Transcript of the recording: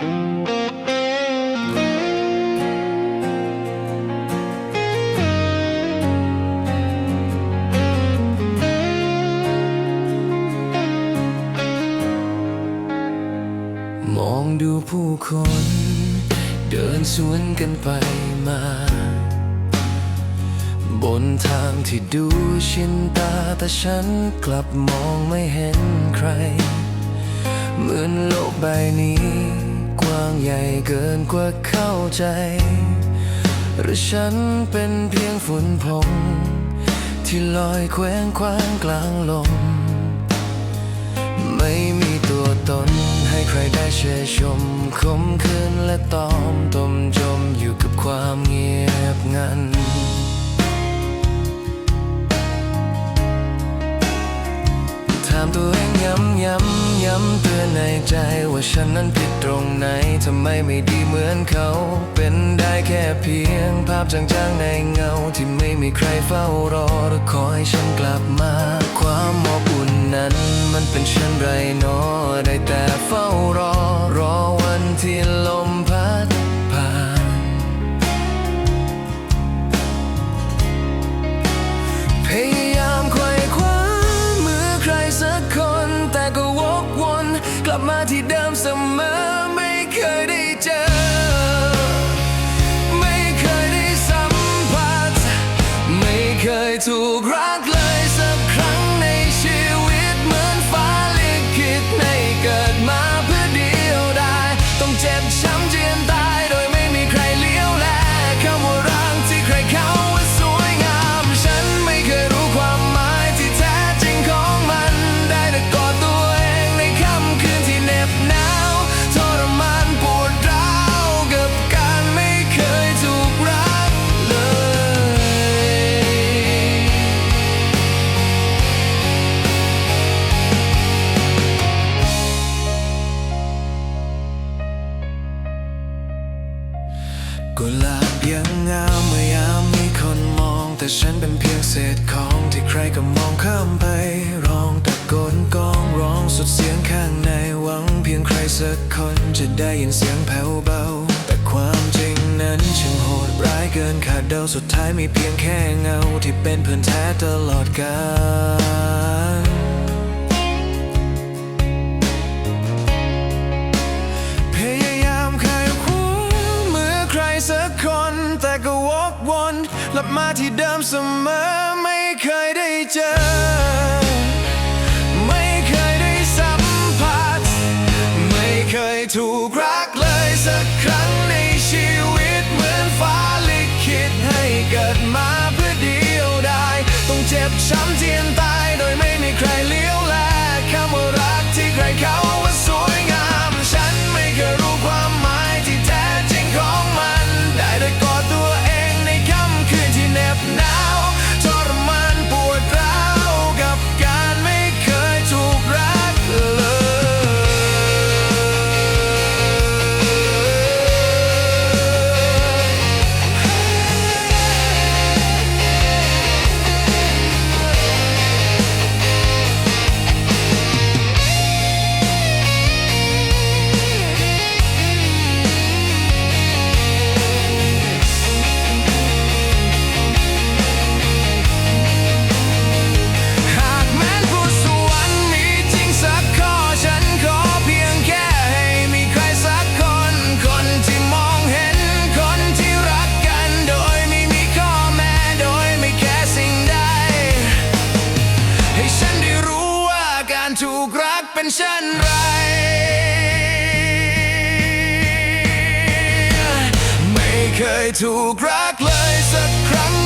มองดูผู้คน เดินสวนกันไปมา บนทางที่ดูชินตาแต่ฉันกลับมองไม่เห็นใคร เหมือนโลกใบนี้ ใหญ่เกินกว่าเข้าใจ หรือฉันเป็นเพียงฝุ่นผงที่ลอยแคว้งคว้างกลางลม ไม่มีตัวตนให้ใครได้เชยชมคมคืนและตอมตมจมอยู่กับความเงียบงันถามตัว ย้ำย้ำเตือนในใจว่าฉันนั้นผิดตรงไหนทำไมไม่ดีเหมือนเขา เป็นได้แค่เพียงภาพจางๆในเงา ที่ไม่มีใครเฝ้ารอหรือคอยฉันกลับมา ความอบอุ่นนั้นมันเป็นเช่นไรหนอได้แต่ กลับมาที่เดิมเสมอ ฉันเป็นเพียงเศษของที่ใครก็มองข้ามไป ร้องตะโกนกลองร้องสุดเสียงข้างในหวังเพียงใครสักคนจะได้ยินเสียงแผ่วเบา แต่ความจริงนั้นช่างโหดร้ายเกินคาดเดาสุดท้ายมีเพียงแค่เงาที่เป็นเพื่อนแท้ตลอดกาล ลับมาที่เดิมเสมอไม่เคยได้เจอ เช่นไร ไม่เคยถูกรักเลยสักครั้ง